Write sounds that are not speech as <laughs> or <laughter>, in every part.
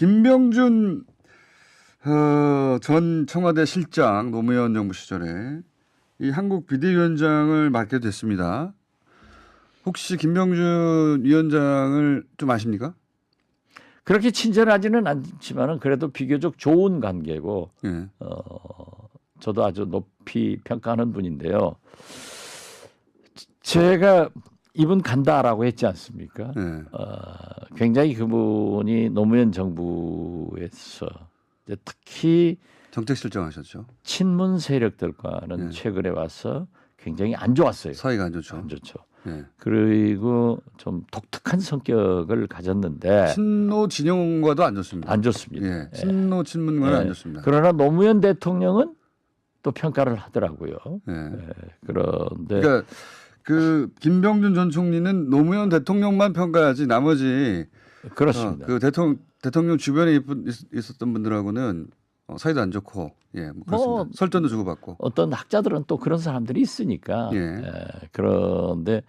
김병준 어, 전 청와대 실장 노무현 정부 시절에 이 한국 비대위원장을 맡게 됐습니다. 혹시 김병준 위원장을 좀 아십니까? 그렇게 친절하지는 않지만은 그래도 비교적 좋은 관계고 예. 어, 저도 아주 높이 평가하는 분인데요. 제가 이분 간다라고 했지 않습니까? 예. 어, 굉장히 그분이 노무현 정부에서 특히 정책실장 하셨죠. 친문 세력들과는 네. 최근에 와서 굉장히 안 좋았어요. 사이가 안 좋죠. 안 좋죠. 예. 그리고 좀 독특한 성격을 가졌는데 친노 진영과도 안 좋습니다. 안 좋습니다. 예. 친노 친문과는 예. 안 좋습니다. 그러나 노무현 대통령은 또 평가를 하더라고요. 예. 예, 그런데 그러니까 그 김병준 전 총리는 노무현 대통령만 평가하지 나머지 그렇습니다. 어, 그 대통령 대통령 주변에 있- 있었던 분들하고는 어, 사이도 안 좋고 예, 뭐 그렇습니다. 뭐, 설전도 주고받고. 어떤 학자들은 또 그런 사람들이 있으니까 예. 예, 그런데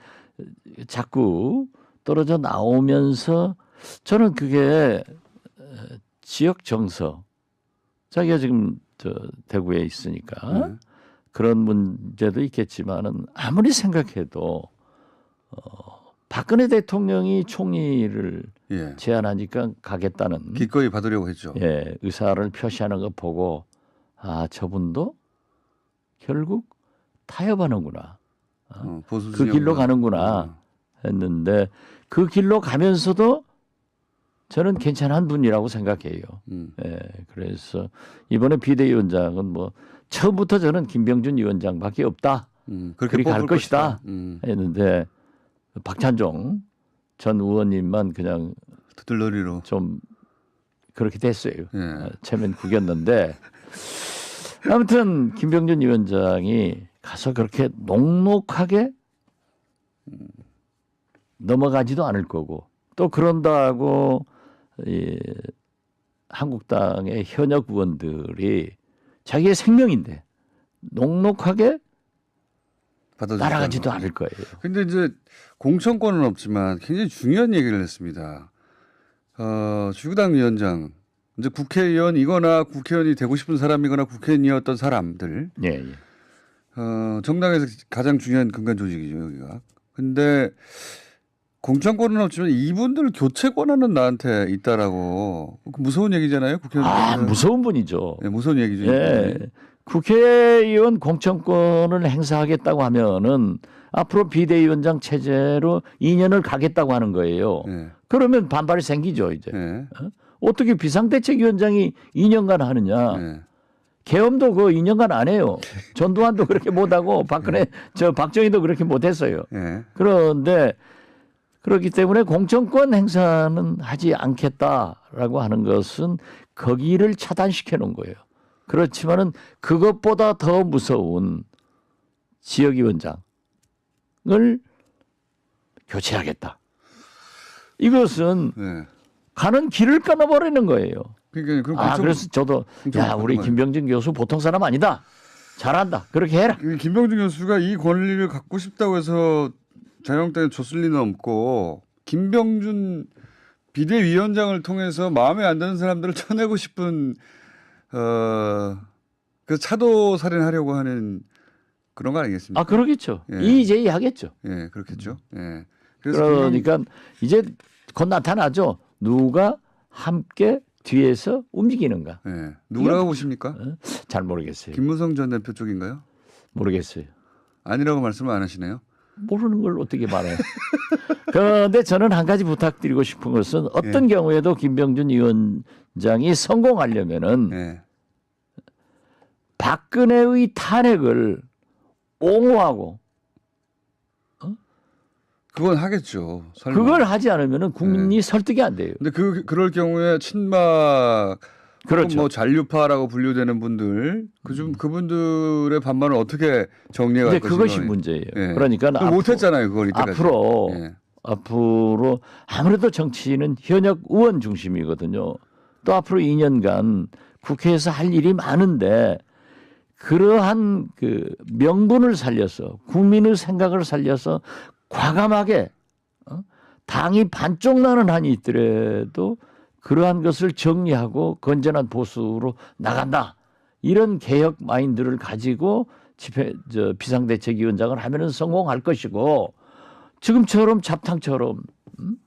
자꾸 떨어져 나오면서 저는 그게 어, 지역 정서 자기가 지금 저 대구에 있으니까 예. 그런 문제도 있겠지만은 아무리 생각해도 어, 박근혜 대통령이 총리를 예. 제안하니까 가겠다는 기꺼이 받으려고 했죠. 예, 의사를 표시하는 거 보고 아 저분도 결국 타협하는구나 어, 보수 그 길로 가는구나 했는데 그 길로 가면서도 저는 괜찮은 분이라고 생각해요. 음. 예, 그래서 이번에 비대위원장은 뭐 처음부터 저는 김병준 위원장밖에 없다 음. 그렇게 갈 것이다. 것이다. 음. 했는데 박찬종 전 의원님만 그냥 두들러리로. 좀 그렇게 됐어요. 예. 어, 체면 구겼는데 아무튼 김병준 위원장이 가서 그렇게 녹록하게 넘어가지도 않을 거고 또 그런다고 이 한국당의 현역 의원들이 자기의 생명인데 녹록하게 않고. 않을 거예요. 근데 이제 공천권은 없지만 굉장히 중요한 얘기를 했습니다. 어, 주구당 위원장, 이제 국회의원 이거나 국회의원이 되고 싶은 사람이거나 국회의원이었던 사람들, 예, 예. 어, 정당에서 가장 중요한 근간 조직이죠, 여기가. 근데 공천권은 없지만 이분들 교체 권한은 나한테 있다라고 그 무서운 얘기잖아요, 국회의원. 아 무서운 분이죠. 네, 무서운 얘기죠. 예. 국회의원 공천권을 행사하겠다고 하면은 앞으로 비대위원장 체제로 2년을 가겠다고 하는 거예요. 예. 그러면 반발이 생기죠, 이제. 예. 어떻게 비상대책위원장이 2년간 하느냐. 예. 계엄도 그 2년간 안 해요. 전두환도 그렇게 못하고 <laughs> 박근혜, 저 박정희도 그렇게 못했어요. 예. 그런데 그렇기 때문에 공천권 행사는 하지 않겠다라고 하는 것은 거기를 차단시켜 놓은 거예요. 그렇지만은 그것보다 더 무서운 지역위원장을 교체하겠다. 이것은 예. 가는 길을 끊어버리는 거예요. 그러니까 아, 공천- 그래서 저도 야, 우리. 김병진 교수 보통 사람 아니다. 잘한다. 그렇게 해라. 이 김병준 교수가 이 권리를 갖고 싶다고 해서 자유한국당에 줬을 리는 없고 김병준 비대위원장을 통해서 마음에 안 드는 사람들을 쳐내고 싶은 어그 차도 살인하려고 하는 그런 거 아니겠습니까? 아, 그러겠죠. 예. 이의제의 하겠죠. 예, 그렇겠죠. 예. 그래서 김병- 그러니까 이제 곧 나타나죠. 누가 함께 뒤에서 움직이는가? 예. 누구라고 보십니까? 잘 모르겠어요. 김무성 전 대표 쪽인가요? 모르겠어요. 아니라고 말씀을 안 하시네요. 모르는 걸 어떻게 말해요? <laughs> 그런데 저는 한 가지 부탁드리고 싶은 것은 어떤 예. 경우에도 김병준 위원장이 성공하려면은 예. 박근혜의 탄핵을 옹호하고 그건 하겠죠. 설마. 그걸 하지 않으면은 국민이 네. 설득이 안 돼요. 근데 그 그럴 경우에 친박 그렇죠. 뭐 잔류파라고 분류되는 분들 그좀 그분들의 반발을 어떻게 정리해 갈 것인가. 그것이 문제예요. 예. 그러니까 그걸 못했잖아요. 그걸 이때까지. 앞으로 예. 앞으로 아무래도 정치는 현역 의원 중심이거든요. 또 앞으로 2년간 국회에서 할 일이 많은데 그러한 그 명분을 살려서 국민의 생각을 살려서 과감하게 어? 당이 반쪽 나는 한이 있더라도 그러한 것을 정리하고 건전한 보수로 나간다. 이런 개혁 마인드를 가지고 집회 저 비상대책위원장을 하면은 성공할 것이고 지금처럼 잡탕처럼 음?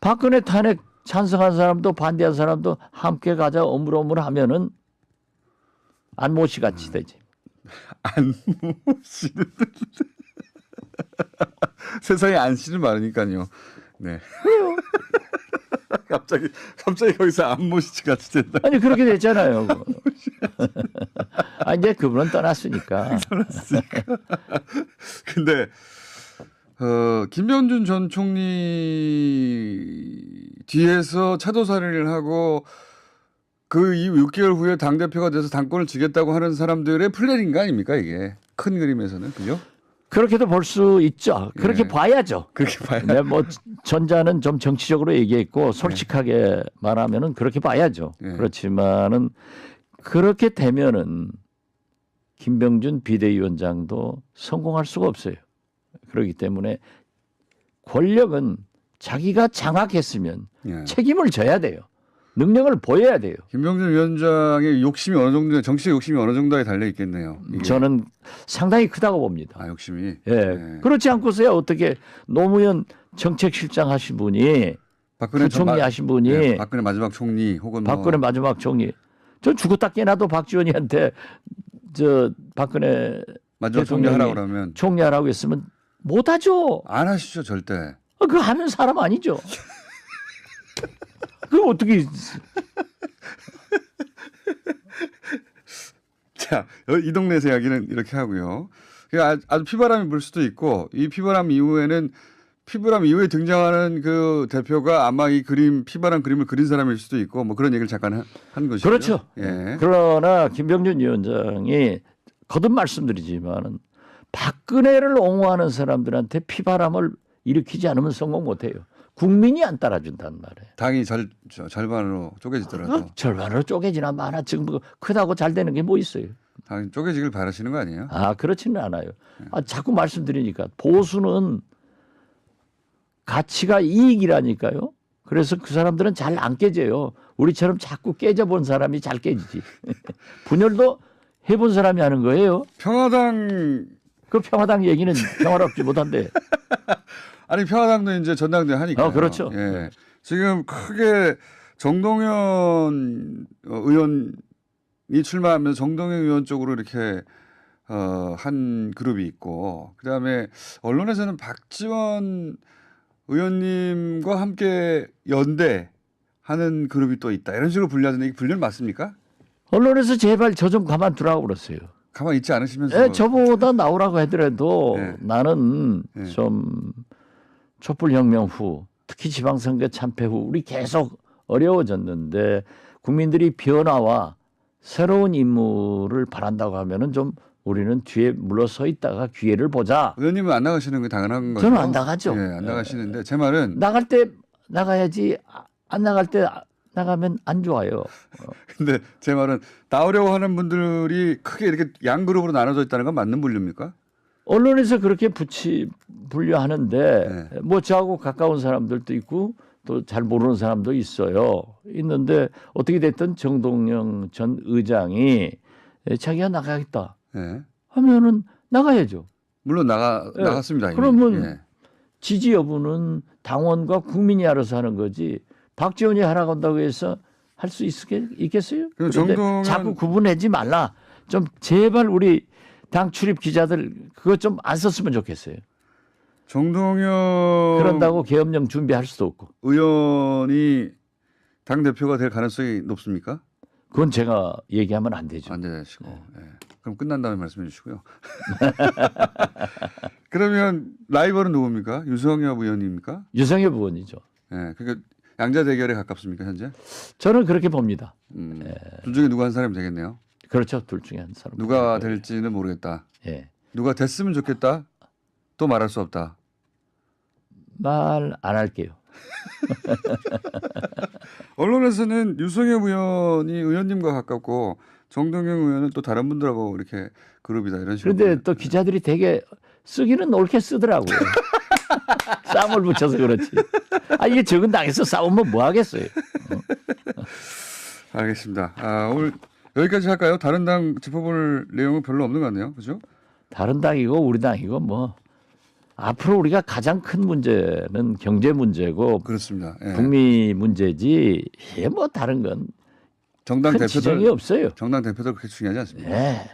박근혜 탄핵 찬성한 사람도 반대한 사람도 함께 가자 어물어물 하면은 안모시 같이 되지. <laughs> 안씨는 <laughs> 세상에 안씨는 많으니까요. 네. 갑자기 갑자기 거기서 안모씨 같이 된다. 아니 그렇게 됐잖아요. <laughs> 아 이제 그분은 <laughs> 떠났으니까. 근데 어, 김병준 전 총리 뒤에서 차도살인을 하고 그 이후 6개월 후에 당 대표가 돼서 당권을 지겠다고 하는 사람들의 플랜인 거 아닙니까 이게 큰 그림에서는 그죠? 그렇게도 볼 수 있죠. 그렇게 예. 봐야죠. 그렇게 봐야 네, 뭐 전자는 좀 정치적으로 얘기했고 솔직하게 말하면은 그렇게 봐야죠. 예. 그렇지만은 그렇게 되면은 김병준 비대위원장도 성공할 수가 없어요. 그렇기 때문에 권력은 자기가 장악했으면 예. 책임을 져야 돼요. 능력을 보여야 돼요. 김병준 위원장의 욕심이 어느 정도 정치 욕심이 어느 정도에 달려 있겠네요. 이게. 저는 상당히 크다고 봅니다. 아 욕심이 예. 예. 그렇지 않고서야 어떻게 노무현 정책실장 하신 분이 박근혜 전 부총리 마- 하신 분이 예, 박근혜 마지막 총리 혹은 뭐 박근혜 마지막 총리. 저 죽었다 깨나도 박지원이한테 저 박근혜 마지막 총리 대통령이 하라 그러면 총리 하라고 했으면 못하죠. 안 하시죠 절대. 어, 그거 하는 사람 아니죠. <laughs> 그 어떻게 <laughs> 자, 어, 이 동네에서 이야기는 이렇게 하고요. 그 아- 아주 피바람이 불 수도 있고 이 피바람 이후에는 피바람 이후에 등장하는 그 대표가 아마 이 그림 피바람 그림을 그린 사람일 수도 있고 뭐 그런 얘기를 잠깐 한, 한 것이죠. 그렇죠. 예. 그러나 김병준 위원장이 거듭 말씀드리지만은 박근혜를 옹호하는 사람들한테 피바람을 일으키지 않으면 성공 못해요. 국민이 안 따라준단 말이에요. 당이 절, 저, 절반으로 쪼개지더라도 어? 절반으로 쪼개지나 마나 지금 뭐 크다고 잘 되는 게 뭐 있어요. 당이 쪼개지길 바라시는 거 아니에요? 아 그렇지는 않아요. 아, 자꾸 말씀드리니까 보수는 가치가 이익이라니까요. 그래서 그 사람들은 잘 안 깨져요. 우리처럼 자꾸 깨져본 사람이 잘 깨지지. <laughs> 분열도 해본 사람이 하는 거예요. 평화당 그 평화당 얘기는 평화롭지 못한데. <laughs> 아니 평화당도 이제 전당대 하니까. 어, 그렇죠. 예. 지금 크게 정동현 어, 의원이 출마하면서 정동현 의원 쪽으로 이렇게 어, 한 그룹이 있고 그다음에 언론에서는 박지원 의원님과 함께 연대 하는 그룹이 또 있다. 이런 식으로 분류하는데 이게 분류 맞습니까? 언론에서 제발 저 좀 가만 두라고 그랬어요. 가만히 있지 않으시면서 예, 저보다 나오라고 하더라도 네. 나는 네. 좀 촛불혁명 후 특히 지방선거 참패 후 우리 계속 어려워졌는데 국민들이 변화와 새로운 인물을 바란다고 하면은 좀 우리는 뒤에 물러서 있다가 기회를 보자. 의원님은 안 나가시는 게 당연한 거죠. 저는 안 나가죠. 예, 안 나가시는데 제 말은 나갈 때 나가야지 아, 안 나갈 때 아- 나가면 안 좋아요. <laughs> 근데 제 말은 나오려고 하는 분들이 크게 이렇게 양 그룹으로 나눠져 있다는 건 맞는 분류입니까? 언론에서 그렇게 붙이 분류하는데 네. 뭐 저하고 가까운 사람들도 있고 또 잘 모르는 사람도 있어요. 있는데 어떻게 됐든 정동영 전 의장이 자기가 나가겠다 예. 하면은 나가야죠. 물론 나가 예. 나갔습니다. 이미. 그러면 예. 지지 여부는 당원과 국민이 알아서 하는 거지. 박지원이 하라고 한다고 해서 할 수 있겠어요? 그런데 정동원- 자꾸 구분하지 말라. 좀 제발 우리 당 출입 기자들 그거 좀 안 썼으면 좋겠어요. 정동영 그런다고 계엄령 준비할 수도 없고. 의원이 당 대표가 될 가능성이 높습니까? 그건 제가 얘기하면 안 되죠. 안 되시고. 예. 그럼 끝난 다음에 말씀해 주시고요. <laughs> <laughs> 그러면 라이벌은 누굽니까? 유성엽 의원입니까? 유성엽 의원이죠. 예. 그러니까 양자 대결에 가깝습니까 현재? 저는 그렇게 봅니다. 음, 예. 둘 중에 누구 한 사람이 되겠네요. 그렇죠. 둘 중에 한 사람. 누가 될지는 모르겠다. 예. 누가 됐으면 좋겠다. 또 말할 수 없다. 말 안 할게요. <laughs> 언론에서는 유성엽 의원이 의원님과 가깝고 정동영 의원은 또 다른 분들하고 이렇게 그룹이다 이런 식으로. 그런데 또 기자들이 되게 쓰기는 옳게 쓰더라고요. <laughs> 싸움을 붙여서 그렇지. 아 이게 적은 당에서 싸우면 뭐 하겠어요. 어? <laughs> 알겠습니다. 아, 오늘 여기까지 할까요? 다른 당 짚어볼 내용은 별로 없는 것 같네요. 그죠? 다른 당이고 우리 당이고 뭐 앞으로 우리가 가장 큰 문제는 경제 문제고 그렇습니다. 예. 북미 문제지 이게 뭐 다른 건큰 정당 대표들 없어요. 정당 대표들 그렇게 중요하지 않습니다. 예.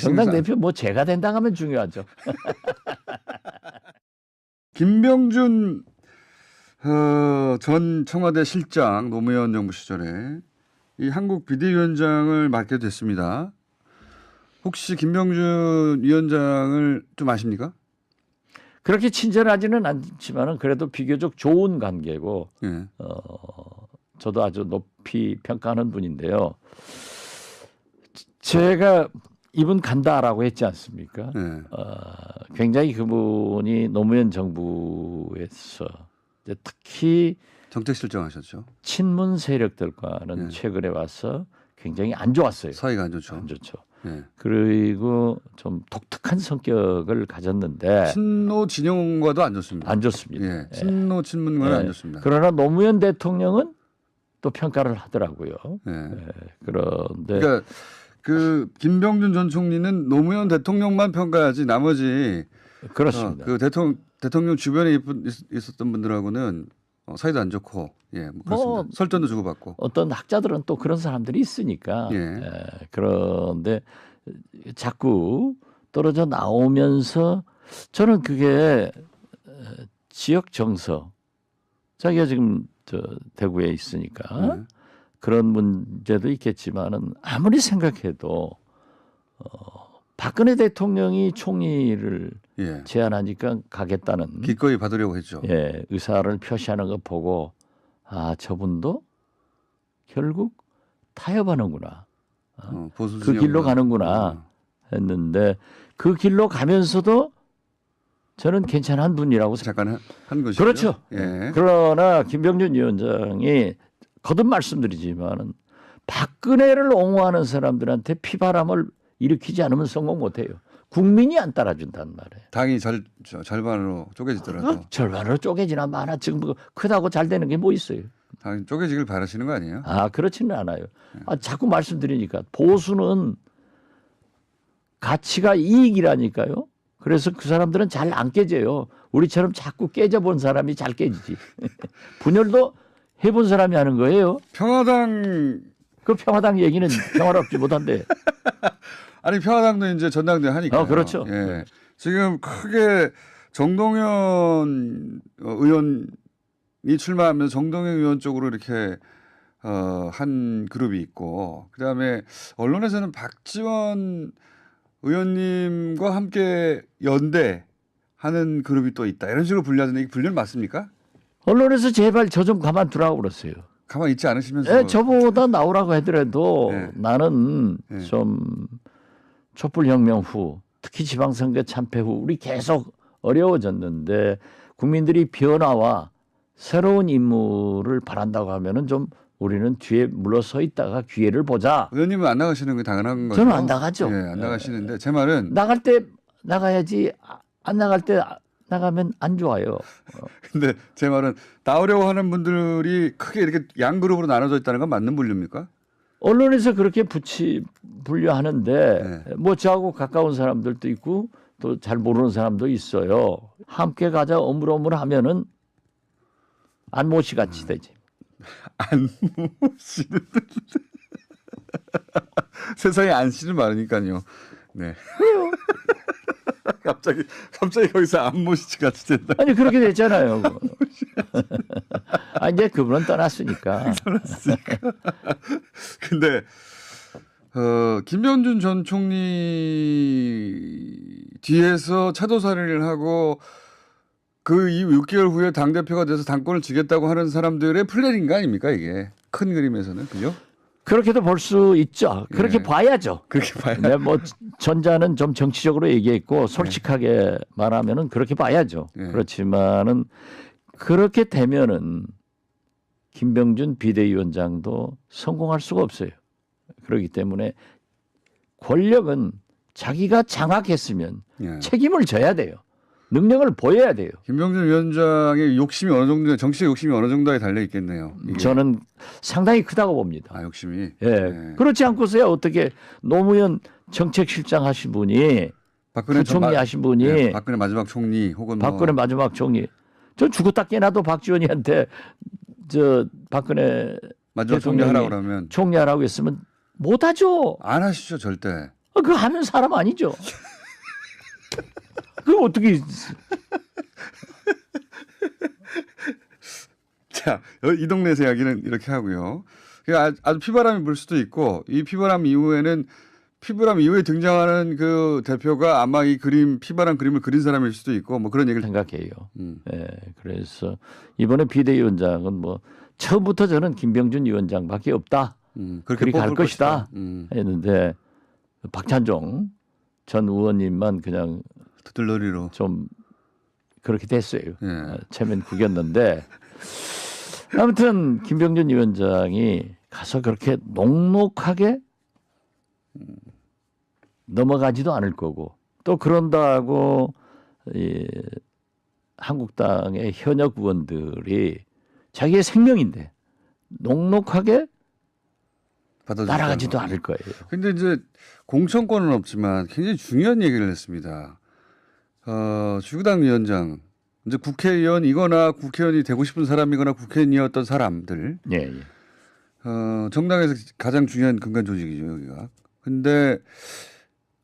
정당 대표 뭐 제가 된다 하면 중요하죠. <laughs> 김병준 어, 전 청와대 실장 노무현 정부 시절에 이 한국 비대위원장을 맡게 됐습니다. 혹시 김병준 위원장을 좀 아십니까? 그렇게 친절하지는 않지만은 그래도 비교적 좋은 관계고 예. 어, 저도 아주 높이 평가하는 분인데요. 제가 이분 간다라고 했지 않습니까? 예. 어, 굉장히 그분이 노무현 정부에서 특히 정책실장 하셨죠. 친문 세력들과는 네. 최근에 와서 굉장히 안 좋았어요. 사이가 안 좋죠. 안 좋죠. 예. 그리고 좀 독특한 성격을 가졌는데 친노 진영과도 안 좋습니다. 안 좋습니다. 예. 친노 친문과는 예. 안 좋습니다. 그러나 노무현 대통령은 또 평가를 하더라고요. 예. 예, 그런데 그러니까 그 김병준 전 총리는 노무현 대통령만 평가하지 나머지 그렇습니다. 어, 그 대통령 대통령 주변에 있었던 분들하고는 어, 사이도 안 좋고 예, 뭐 그렇습니다. 뭐, 설전도 주고받고. 어떤 학자들은 또 그런 사람들이 있으니까 예. 예, 그런데 자꾸 떨어져 나오면서 저는 그게 어, 지역 정서 자기가 지금 저 대구에 있으니까 예. 그런 문제도 있겠지만은 아무리 생각해도 어, 박근혜 대통령이 총리를 예. 제안하니까 가겠다는 기꺼이 받으려고 했죠. 예, 의사를 표시하는 거 보고 아 저분도 결국 타협하는구나 어, 보수 그. 길로 가는구나. 어, 했는데 그 길로 가면서도 저는 괜찮은 분이라고 생각. 잠깐 한, 한 것이죠. 그렇죠. 예. 그러나 김병준 위원장이 거듭 말씀드리지만은 박근혜를 옹호하는 사람들한테 피바람을 일으키지 않으면 성공 못해요. 국민이 안 따라준단 말이에요. 당이 절, 저, 절반으로 쪼개지더라도 어? <laughs> 절반으로 쪼개지나 마나 지금 뭐 크다고 잘 되는 게 뭐 있어요? 당이 쪼개지길 바라시는 거 아니에요? 아 그렇지는 않아요. 아, 자꾸 말씀드리니까 보수는 가치가 이익이라니까요. 그래서 그 사람들은 잘 안 깨져요. 우리처럼 자꾸 깨져본 사람이 잘 깨지지. <laughs> 분열도 해본 사람이 하는 거예요. 평화당 그 평화당 얘기는 평화롭지 못한데. <laughs> 아니 평화당도 이제 전당대 하니까. 어, 그렇죠. 예. 지금 크게 정동현 어, 의원이 출마하면서 정동현 의원 쪽으로 이렇게 어, 한 그룹이 있고 그다음에 언론에서는 박지원 의원님과 함께 연대 하는 그룹이 또 있다 이런 식으로 분류하던데 이게 분류는 맞습니까? 언론에서 제발 저 좀 가만 두라고 그랬어요. 가만히 있지 않으시면서 예, 저보다 나오라고 하더라도 네. 나는 네. 좀 촛불혁명 후 특히 지방선거 참패 후 우리 계속 어려워졌는데 국민들이 변화와 새로운 인물을 바란다고 하면은 좀 우리는 뒤에 물러서 있다가 기회를 보자. 의원님은 안 나가시는 게 당연한 거죠. 저는 안 나가죠. 예, 안 나가시는데 제 말은 나갈 때 나가야지 아, 안 나갈 때 아- 나가면 안 좋아요. <laughs> 근데 제 말은 나오려고 하는 분들이 크게 이렇게 양 그룹으로 나눠져 있다는 건 맞는 분류입니까? 언론에서 그렇게 붙이 분류하는데 네. 뭐 저하고 가까운 사람들도 있고 또 잘 모르는 사람도 있어요. 함께 가자 어물어물 하면은 안모씨 같이 되지. <laughs> 안모 씨는 <laughs> 세상에 안 씨는 많으니까요. 네. <laughs> 갑자기 갑자기 거기서 씨 같이 된다. 아니 그렇게 됐잖아요. 아 이제 그분은 <laughs> 떠났으니까. 근데 어, 김병준 전 총리 뒤에서 차도살인을 하고 그 이후 6개월 후에 당 대표가 돼서 당권을 지겠다고 하는 사람들의 플랜인 거 아닙니까 이게 큰 그림에서는 그죠? 그렇게도 볼 수 있죠. 그렇게 네. 봐야죠. 그렇게 봐야 네, 뭐 전자는 좀 정치적으로 얘기했고 솔직하게 말하면은 그렇게 봐야죠. 네. 그렇지만은 그렇게 되면은 김병준 비대위원장도 성공할 수가 없어요. 그렇기 때문에 권력은 자기가 장악했으면 예. 책임을 져야 돼요. 능력을 보여야 돼요. 김병준 위원장의 욕심이 어느 정도, 정치의 욕심이 어느 정도에 달려 있겠네요. 이게. 저는 상당히 크다고 봅니다. 아 욕심이. 예. 네. 그렇지 않고서야 어떻게 노무현 정책실장 하신 분이 박근혜 마- 하신 분이 예, 박근혜 마지막 총리 혹은 뭐 박근혜 마지막 총리 저 죽었다 깨나도 박지원이한테 저 박근혜 마지막 총리 하라고 그러면 총리 하라고 했으면 못 하죠. 안 하시죠 절대. 어, 그거 하는 사람 아니죠. <laughs> 그 어떻게 <laughs> 자, 어, 이 동네에서 이야기는 이렇게 하고요. 그 아- 아주 피바람이 불 수도 있고 이 피바람 이후에는 피바람 이후에 등장하는 그 대표가 아마 이 그림 피바람 그림을 그린 사람일 수도 있고 뭐 그런 얘기를 생각해요. 음. 예, 그래서 이번에 비대위원장은 뭐 처음부터 저는 김병준 위원장밖에 없다 음, 그리 갈 뽑을 것이다. 음, 했는데 박찬종 전 의원님만 그냥 두들러리로. 좀 그렇게 됐어요. 예. 어, 체면 구겼는데 아무튼 김병준 위원장이 가서 그렇게 녹록하게 넘어가지도 않을 거고 또 그런다고 이 한국당의 현역 의원들이 자기의 생명인데 녹록하게 따라가지도. 않을 거예요. 근데 이제 공천권은 없지만 굉장히 중요한 얘기를 했습니다. 어, 주구당 위원장 이제 국회의원이거나 국회의원이 되고 싶은 사람이거나 국회의원이었던 사람들 예, 예. 어, 정당에서 가장 중요한 근간 조직이죠 여기가. 근데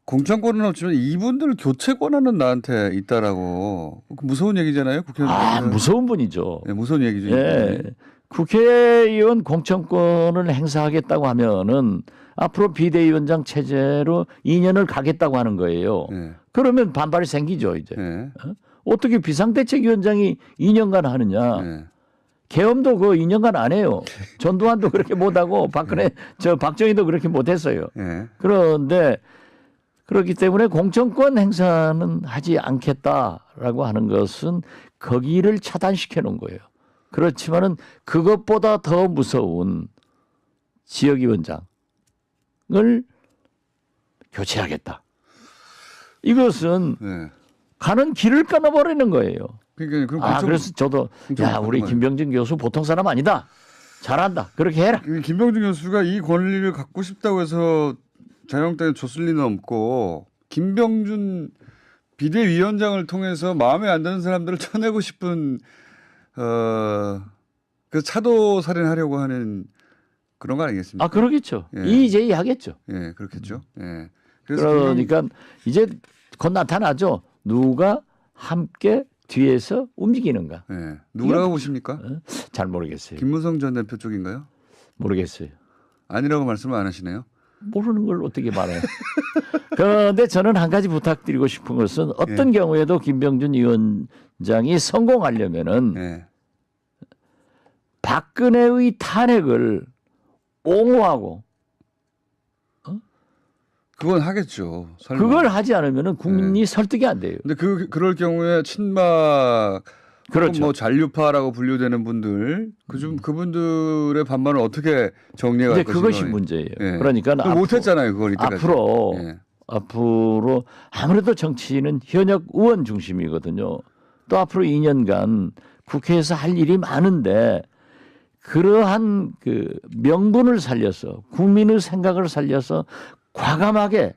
공천권은 없지만 이분들 교체 권한은 나한테 있다라고 그 무서운 얘기잖아요 국회의원. 아 무서운 분이죠. 네, 무서운 얘기죠. 예. 국회의원 공천권을 행사하겠다고 하면은 앞으로 비대위원장 체제로 2년을 가겠다고 하는 거예요. 예. 그러면 반발이 생기죠, 이제. 예. 어떻게 비상대책위원장이 2년간 하느냐. 예. 계엄도 그 2년간 안 해요. <laughs> 전두환도 그렇게 못하고 박근혜, 저 박정희도 그렇게 못했어요. 예. 그런데 그렇기 때문에 공천권 행사는 하지 않겠다라고 하는 것은 거기를 차단시켜 놓은 거예요. 그렇지만은 그것보다 더 무서운 지역위원장을 교체하겠다. 이것은 예. 가는 길을 끊어버리는 거예요. 그러니까 그럼 아, 그래서 저도 야, 우리 김병진 교수 보통 사람 아니다. 잘한다. 그렇게 해라. 이 김병준 교수가 이 권리를 갖고 싶다고 해서 자유한국당에 줬을 리는 없고 김병준 비대위원장을 통해서 마음에 안 드는 사람들을 쳐내고 싶은 어그 차도 살인하려고 하는 그런 거 아니겠습니까? 아, 그러겠죠. 예. 이의제의 하겠죠. 예, 그렇겠죠. 예. 그래서 김병- 그러니까 이제 곧 나타나죠. 누가 함께 뒤에서 움직이는가. 예. 누구라고 보십니까? 잘 모르겠어요. 김무성 전 대표 쪽인가요? 모르겠어요. 아니라고 말씀을 안 하시네요. 모르는 걸 어떻게 말해요. 그런데 저는 한 가지 부탁드리고 싶은 것은 어떤 예. 경우에도 김병준 위원장이 성공하려면은 예. 박근혜의 탄핵을 옹호하고 그건 하겠죠. 설마. 그걸 하지 않으면은 국민이 설득이 안 돼요. 근데 그 그럴 경우에 친박 그렇죠. 뭐 잔류파라고 분류되는 분들 그중 그분들의 반발을 어떻게 정리해 갈 그것이 것인가. 문제예요. 예. 그러니까 그걸 앞으로, 못했잖아요 그걸 이때까지. 앞으로 예. 앞으로 아무래도 정치는 현역 의원 중심이거든요. 또 앞으로 2년간 국회에서 할 일이 많은데 그러한 그 명분을 살려서 국민의 생각을 살려서 과감하게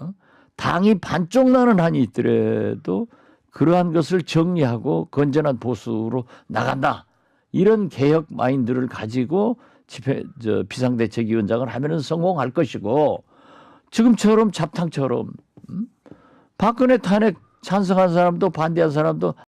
어? 당이 반쪽 나는 한이 있더라도 그러한 것을 정리하고 건전한 보수로 나간다. 이런 개혁 마인드를 가지고 집회 저 비상대책위원장을 하면은 성공할 것이고 지금처럼 잡탕처럼 음? 박근혜 탄핵 찬성한 사람도 반대한 사람도